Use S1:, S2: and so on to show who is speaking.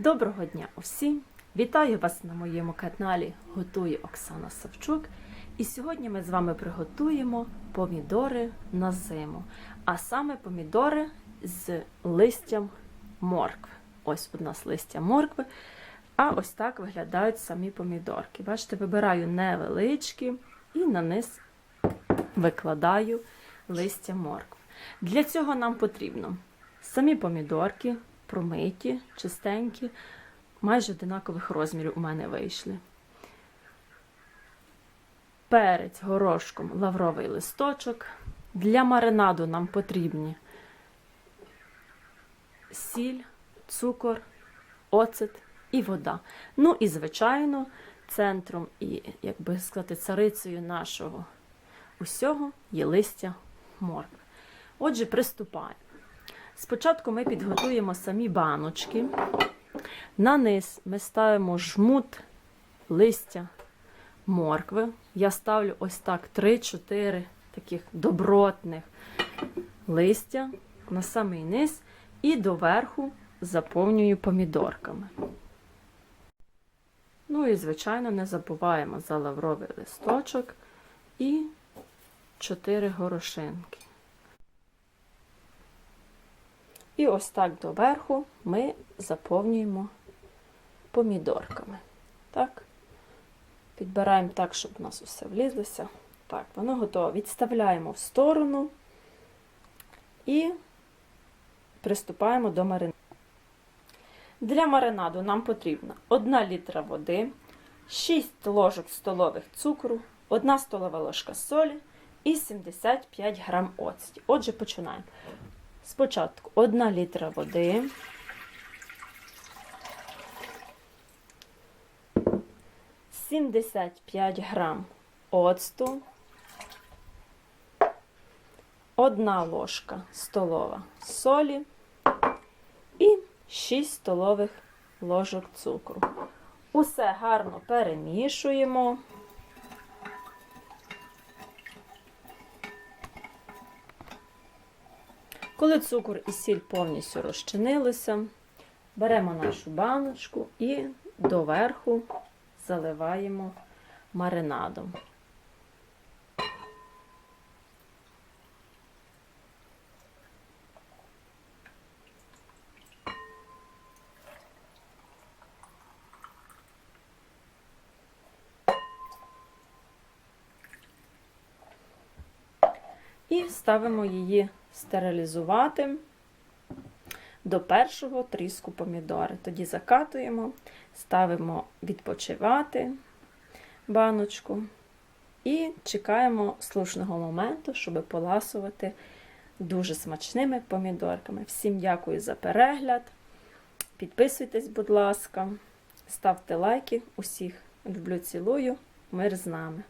S1: Доброго дня усім! Вітаю вас на моєму каналі Готує Оксана Савчук. І сьогодні ми з вами приготуємо помідори на зиму, а саме помідори з листям моркви. Ось у нас листя моркви. А ось так виглядають самі помідорки. Бачите, вибираю невеличкі і на низ викладаю листя моркви. Для цього нам потрібно самі помідорки, промиті, чистенькі, майже одинакових розмірів у мене вийшли. Перець горошком лавровий листочок. Для маринаду нам потрібні сіль, цукор, оцет і вода. Ну і, звичайно, центром і, як би сказати, царицею нашого усього є листя моркви. Отже, приступаємо. Спочатку ми підготуємо самі баночки. На низ ми ставимо жмут листя моркви. Я ставлю ось так 3-4 таких добротних листя на самий низ і доверху заповнюю помідорками. Ну і, звичайно, не забуваємо за лавровий листочок і 4 горошинки. І ось так доверху ми заповнюємо помідорками. Так? Підбираємо так, щоб у нас усе влізлося. Так, воно готове. Відставляємо в сторону і приступаємо до маринаду. Для маринаду нам потрібно 1 літра води, 6 ложок столових цукру, 1 столова ложка солі і 75 грам оцті. Отже, починаємо. Спочатку 1 літра води. Сімдесят п'ять грам оцту, одна ложка столова солі і 6 столових ложок цукру. Усе гарно перемішуємо. Коли цукор і сіль повністю розчинилися, беремо нашу баночку і доверху заливаємо маринадом. І ставимо її стерилізувати до першого тріску помідори. Тоді закатуємо, ставимо відпочивати баночку і чекаємо слушного моменту, щоб поласувати дуже смачними помідорками. Всім дякую за перегляд. Підписуйтесь, будь ласка, ставте лайки. Усіх люблю, цілую. Мир з нами!